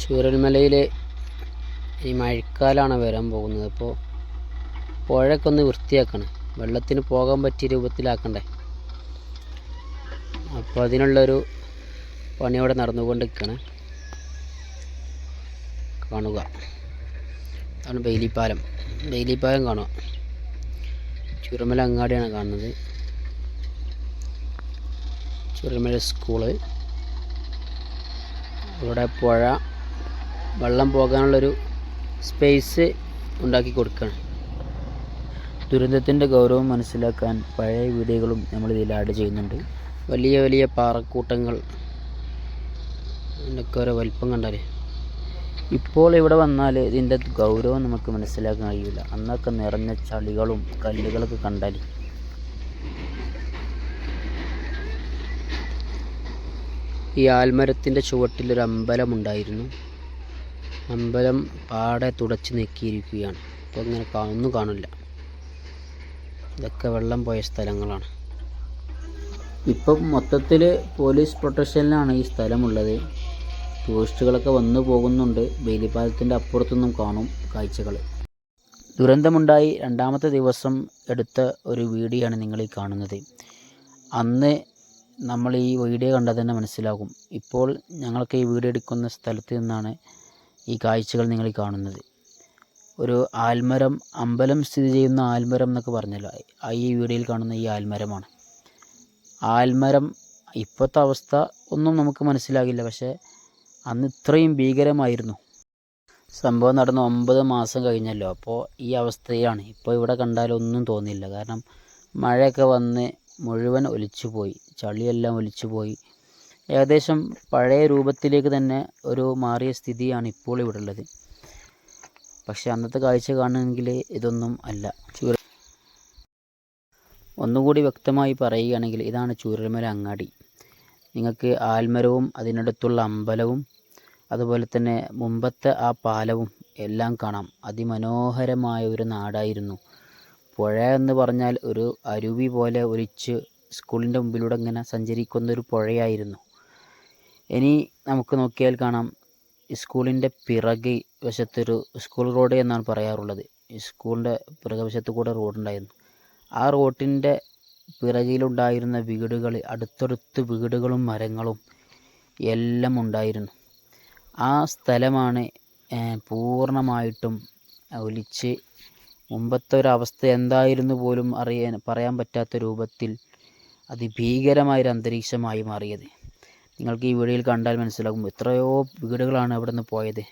ചൂരൽമലയിൽ ഈ മഴക്കാലമാണ് വരാൻ പോകുന്നത്. അപ്പോൾ പുഴയൊക്കെ ഒന്ന് വൃത്തിയാക്കണം. വെള്ളത്തിന് പോകാൻ പറ്റിയ രൂപത്തിലാക്കണ്ടേ. അപ്പോൾ അതിനുള്ളൊരു പണി അവിടെ നടന്നുകൊണ്ടിരിക്കുകയാണ്. കാണുക. അതാണ് ബെയിലിപ്പാലം. ബെയിലിപ്പാലം കാണുക. ചുരമല അങ്ങാടിയാണ് കാണുന്നത്. ചുരമല സ്കൂൾ. ഇവിടെ പുഴ വെള്ളം പോകാനുള്ളൊരു സ്പേസ് ഉണ്ടാക്കി കൊടുക്കുകയാണ് ദുരന്തത്തിന്റെ ഗൗരവം മനസ്സിലാക്കാൻ പഴയ വീഡിയോകളും നമ്മൾ ഇതിൽ ആഡ് ചെയ്യുന്നുണ്ട്. വലിയ വലിയ പാറക്കൂട്ടങ്ങൾ ഇതിന്റെയൊക്കെ ഓരോ വലിപ്പം കണ്ടാലേ. ഇപ്പോൾ ഇവിടെ വന്നാൽ ഇതിന്റെ ഗൗരവം നമുക്ക് മനസ്സിലാക്കാൻ കഴിയില്ല. അന്നൊക്കെ നിറഞ്ഞ ചളികളും കല്ലുകളൊക്കെ കണ്ടാൽ ഈ ആൽമരത്തിന്റെ ചുവട്ടിലൊരു അമ്പലമുണ്ടായിരുന്നു അമ്പലം പാടെ തുടച്ച് നീക്കിയിരിക്കുകയാണ്. ഇപ്പോൾ ഇങ്ങനെ ഒന്നും കാണില്ല. ഇതൊക്കെ വെള്ളം പോയ സ്ഥലങ്ങളാണ്. ഇപ്പം മൊത്തത്തിൽ പോലീസ് പ്രൊട്ടക്ഷനിലാണ് ഈ സ്ഥലമുള്ളത്. ടൂറിസ്റ്റുകളൊക്കെ വന്നു പോകുന്നുണ്ട്. ബേലിപ്പാലത്തിന്റെ അപ്പുറത്തൊന്നും കാണും കാഴ്ചകൾ ദുരന്തമുണ്ടായി രണ്ടാമത്തെ ദിവസം എടുത്ത ഒരു വീഡിയോ ആണ് നിങ്ങൾ ഈ കാണുന്നത്. അന്ന് നമ്മൾ ഈ വീഡിയോ കണ്ടാൽ തന്നെ മനസ്സിലാകും. ഇപ്പോൾ ഞങ്ങൾക്ക് ഈ വീഡിയോ എടുക്കുന്ന സ്ഥലത്ത് നിന്നാണ് ഈ കാഴ്ചകൾ നിങ്ങൾ ഈ കാണുന്നത്. ഒരു ആൽമരം അമ്പലം സ്ഥിതി ചെയ്യുന്ന ആൽമരം എന്നൊക്കെ പറഞ്ഞല്ലോ. ഈ വീഡിയോയിൽ കാണുന്ന ഈ ആൽമരമാണ്. ആൽമരം ഇപ്പോഴത്തെ അവസ്ഥ ഒന്നും നമുക്ക് മനസ്സിലാകില്ല. പക്ഷേ അന്ന് ഇത്രയും ഭീകരമായിരുന്നു. സംഭവം നടന്ന് ഒമ്പത് മാസം കഴിഞ്ഞല്ലോ. അപ്പോൾ ഈ അവസ്ഥയാണ് ഇപ്പോൾ ഇവിടെ കണ്ടാലൊന്നും തോന്നില്ല കാരണം മഴയൊക്കെ വന്ന് മുഴുവൻ ഒലിച്ചു പോയി ചളിയെല്ലാം ഒലിച്ചു പോയി ഏകദേശം പഴയ രൂപത്തിലേക്ക് തന്നെ ഒരു മാറിയ സ്ഥിതിയാണ് ഇപ്പോൾ ഇവിടെ ഉള്ളത്. പക്ഷെ അന്നത്തെ കാഴ്ച കാണുമെങ്കിൽ ഇതൊന്നും അല്ല. ചൂര ഒന്നുകൂടി വ്യക്തമായി പറയുകയാണെങ്കിൽ ഇതാണ് ചൂരൽമല അങ്ങാടി. നിങ്ങൾക്ക് ആൽമരവും അതിനടുത്തുള്ള അമ്പലവും അതുപോലെ തന്നെ മുമ്പത്തെ ആ പാലവും എല്ലാം കാണാം. അതിമനോഹരമായ ഒരു നാടായിരുന്നു. പുഴ എന്ന് പറഞ്ഞാൽ ഒരു അരുവി പോലെ ഒലിച്ച് സ്കൂളിന്റെ മുമ്പിലൂടെ ഇങ്ങനെ സഞ്ചരിക്കുന്ന ഒരു പുഴയായിരുന്നു. ഇനി നമുക്ക് നോക്കിയാൽ കാണാം സ്കൂളിന്റെ പിറകെ വശത്തൊരു സ്കൂൾ റോഡ് എന്നാണ് പറയാറുള്ളത്. സ്കൂളിന്റെ പിറകുവശത്ത് കൂടെ റോഡുണ്ടായിരുന്നു ആ റോഡിന്റെ പിറകിലുണ്ടായിരുന്ന വീടുകൾ അടുത്തടുത്ത് വീടുകളും മരങ്ങളും എല്ലാം ഉണ്ടായിരുന്നു. ആ സ്ഥലമാണ് പൂർണമായിട്ടും ഒലിച്ച് മുമ്പത്തെ ഒരവസ്ഥ എന്തായിരുന്നു പോലും അറിയാൻ പറയാൻ പറ്റാത്ത രൂപത്തിൽ അതിഭീകരമായൊരു അന്തരീക്ഷമായി മാറിയത്. നിങ്ങൾക്ക് ഈ വീഡിയോയിൽ കണ്ടാൽ മനസ്സിലാകും. എത്രയോ വീടുകളാണ് അവിടെ നിന്ന് പോയത്.